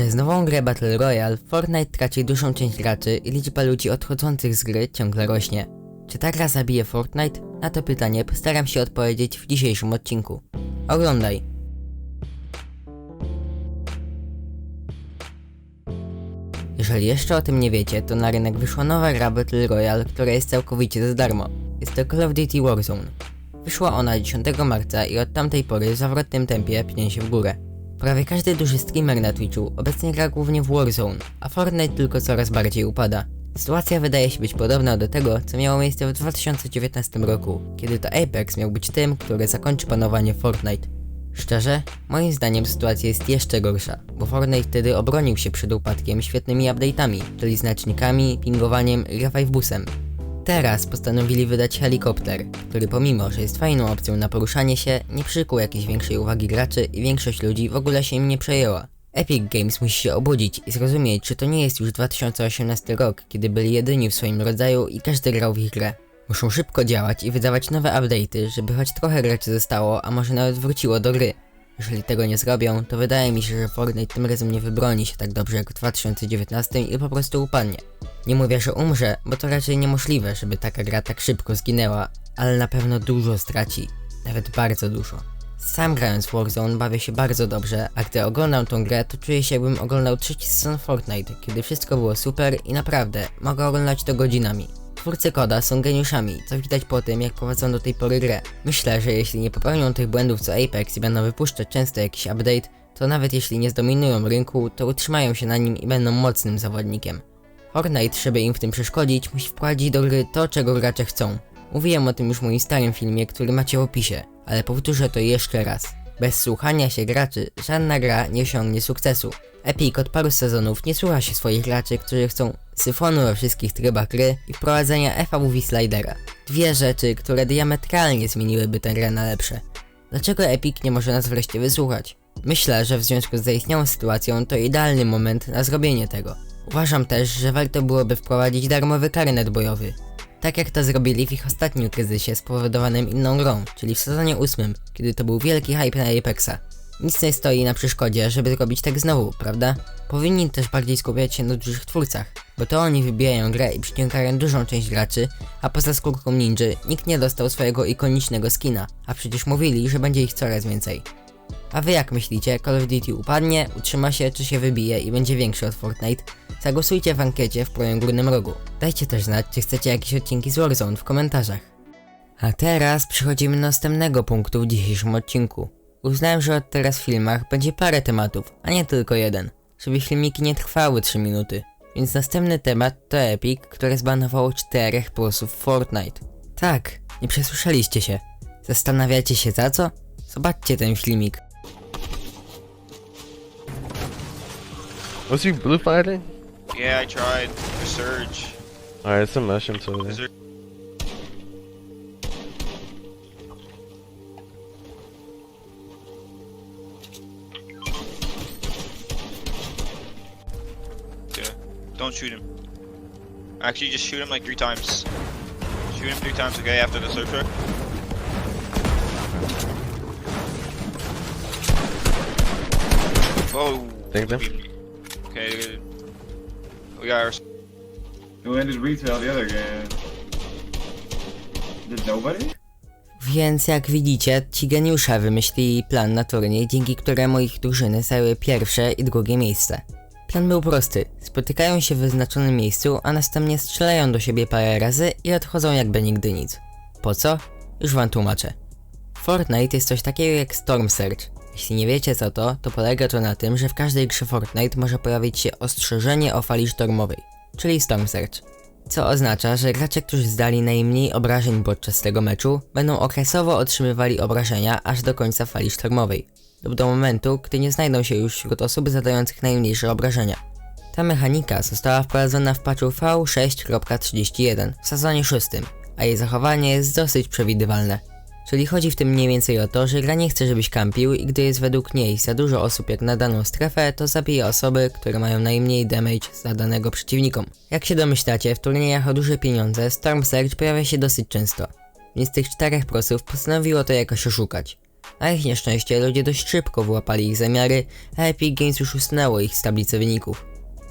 Przez nową grę Battle Royale Fortnite traci dużą część graczy i liczba ludzi odchodzących z gry ciągle rośnie. Czy ta gra zabije Fortnite? Na to pytanie postaram się odpowiedzieć w dzisiejszym odcinku. Oglądaj! Jeżeli jeszcze o tym nie wiecie, to na rynek wyszła nowa gra Battle Royale, która jest całkowicie za darmo. Jest to Call of Duty Warzone. Wyszła ona 10 marca i od tamtej pory w zawrotnym tempie pnie się w górę. Prawie każdy duży streamer na Twitchu obecnie gra głównie w Warzone, a Fortnite tylko coraz bardziej upada. Sytuacja wydaje się być podobna do tego, co miało miejsce w 2019 roku, kiedy to Apex miał być tym, który zakończy panowanie Fortnite. Szczerze, moim zdaniem sytuacja jest jeszcze gorsza, bo Fortnite wtedy obronił się przed upadkiem świetnymi update'ami, czyli znacznikami, pingowaniem i revivebusem. Teraz postanowili wydać helikopter, który pomimo, że jest fajną opcją na poruszanie się, nie przykuł jakiejś większej uwagi graczy i większość ludzi w ogóle się im nie przejęła. Epic Games musi się obudzić i zrozumieć, że to nie jest już 2018 rok, kiedy byli jedyni w swoim rodzaju i każdy grał w ich grę. Muszą szybko działać i wydawać nowe update'y, żeby choć trochę graczy zostało, a może nawet wróciło do gry. Jeżeli tego nie zrobią, to wydaje mi się, że Fortnite tym razem nie wybroni się tak dobrze jak w 2019 i po prostu upadnie. Nie mówię, że umrze, bo to raczej niemożliwe, żeby taka gra tak szybko zginęła, ale na pewno dużo straci. Nawet bardzo dużo. Sam grając w Warzone bawię się bardzo dobrze, a gdy oglądam tą grę, to czuję się jakbym oglądał trzeci sezon Fortnite, kiedy wszystko było super i naprawdę, mogę oglądać to godzinami. Twórcy koda są geniuszami, co widać po tym, jak prowadzą do tej pory grę. Myślę, że jeśli nie popełnią tych błędów co Apex i będą wypuszczać często jakiś update, to nawet jeśli nie zdominują rynku, to utrzymają się na nim i będą mocnym zawodnikiem. Fortnite, żeby im w tym przeszkodzić, musi wprowadzić do gry to, czego gracze chcą. Mówiłem o tym już w moim starym filmie, który macie w opisie, ale powtórzę to jeszcze raz. Bez słuchania się graczy żadna gra nie osiągnie sukcesu. Epic od paru sezonów nie słucha się swoich graczy, którzy chcą syfonu we wszystkich trybach gry i wprowadzenia FAW slidera. Dwie rzeczy, które diametralnie zmieniłyby tę grę na lepsze. Dlaczego Epic nie może nas wreszcie wysłuchać? Myślę, że w związku z zaistniałą sytuacją to idealny moment na zrobienie tego. Uważam też, że warto byłoby wprowadzić darmowy karnet bojowy. Tak jak to zrobili w ich ostatnim kryzysie spowodowanym inną grą, czyli w sezonie 8, kiedy to był wielki hype na Apexa. Nic nie stoi na przeszkodzie, żeby zrobić tak znowu, prawda? Powinni też bardziej skupiać się na dużych twórcach, bo to oni wybijają grę i przyciągają dużą część graczy, a poza skórką ninja nikt nie dostał swojego ikonicznego skina, a przecież mówili, że będzie ich coraz więcej. A wy jak myślicie, Call of Duty upadnie, utrzyma się czy się wybije i będzie większy od Fortnite? Zagłosujcie w ankiecie w prawym górnym rogu. Dajcie też znać, czy chcecie jakieś odcinki z Warzone w komentarzach. A teraz przechodzimy do następnego punktu w dzisiejszym odcinku. Uznałem, że od teraz w filmach będzie parę tematów, a nie tylko jeden, żeby filmiki nie trwały 3 minuty. Więc następny temat to Epic, które zbanowało czterech posów Fortnite. Tak, nie przesłyszeliście się. Zastanawiacie się za co? Zobaczcie ten filmik. Was he blue? Yeah, I tried. The surge. Alright, some mushroom to there. there- Yeah. Don't shoot him. Actually, just shoot him like three times. Shoot him three times, okay, after the searcher. Whoa. Thank them. Okay, good. We got our Who ended retail the other game? Did nobody? Więc jak widzicie, ci geniusze wymyślili plan na turniej, dzięki któremu ich drużyny zajęły pierwsze i drugie miejsce. Plan był prosty. Spotykają się w wyznaczonym miejscu, a następnie strzelają do siebie parę razy i odchodzą jakby nigdy nic. Po co? Już wam tłumaczę. Fortnite jest coś takiego jak Storm Surge. Jeśli nie wiecie co to, to polega to na tym, że w każdej grze Fortnite może pojawić się ostrzeżenie o fali sztormowej, czyli Storm. Co oznacza, że gracze, którzy zdali najmniej obrażeń podczas tego meczu, będą okresowo otrzymywali obrażenia aż do końca fali sztormowej, lub do momentu, gdy nie znajdą się już wśród osób zadających najmniejsze obrażenia. Ta mechanika została wprowadzona w patchu V6.31 w sezonie 6, a jej zachowanie jest dosyć przewidywalne. Czyli chodzi w tym mniej więcej o to, że gra nie chce, żebyś kampił i gdy jest według niej za dużo osób jak na daną strefę, to zabije osoby, które mają najmniej damage zadanego przeciwnikom. Jak się domyślacie, w turniejach o duże pieniądze Storm Surge pojawia się dosyć często, więc tych czterech prosów postanowiło to jakoś oszukać. Na ich nieszczęście ludzie dość szybko wyłapali ich zamiary, a Epic Games już usunęło ich z tablicy wyników.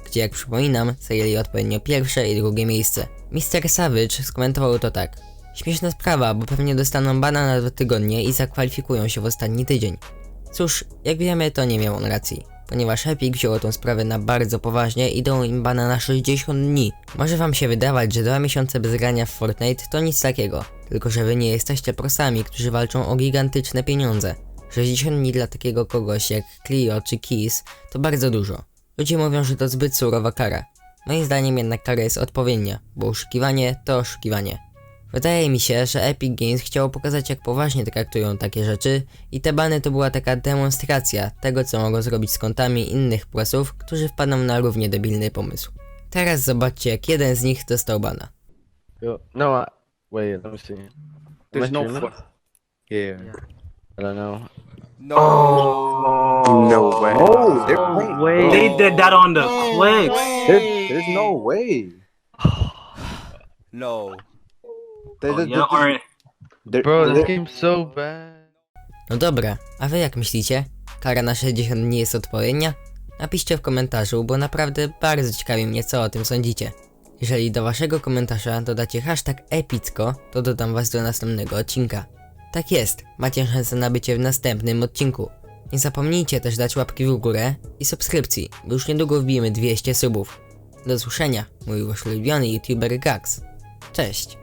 Gdzie jak przypominam, zajęli odpowiednio pierwsze i drugie miejsce. Mr. Savage skomentował to tak. Śmieszna sprawa, bo pewnie dostaną bana na dwa tygodnie i zakwalifikują się w ostatni tydzień. Cóż, jak wiemy, to nie miał on racji, ponieważ Epic wzięło tą sprawę na bardzo poważnie i dał im bana na 60 dni. Może wam się wydawać, że dwa miesiące bez grania w Fortnite to nic takiego, tylko że wy nie jesteście prosami, którzy walczą o gigantyczne pieniądze. 60 dni dla takiego kogoś jak Clio czy Keys to bardzo dużo. Ludzie mówią, że to zbyt surowa kara. Moim zdaniem jednak kara jest odpowiednia, bo oszukiwanie to oszukiwanie. Wydaje mi się, że Epic Games chciało pokazać jak poważnie traktują takie rzeczy i te bany to była taka demonstracja tego co mogą zrobić z kontami innych płasów, którzy wpadną na równie debilny pomysł. Teraz zobaczcie jak jeden z nich dostał bana. Yo, no, I, wait, let me see. There's no fu- Yeah. I don't know. No. No way. Oh, There- no wait. They did that on the quick. There, there's no way. No. There- yeah, there- alright. there- Bro, this game's so bad. No dobra, a wy jak myślicie? Kara na 60 dni jest odpowiednia? Napiszcie w komentarzu, bo naprawdę bardzo ciekawi mnie co o tym sądzicie. Jeżeli do waszego komentarza dodacie hashtag epicko, to dodam was do następnego odcinka. Tak jest, macie szansę na bycie w następnym odcinku. Nie zapomnijcie też dać łapki w górę i subskrypcji, bo już niedługo wbijemy 200 subów. Do usłyszenia, mój wasz ulubiony youtuber Gax. Cześć!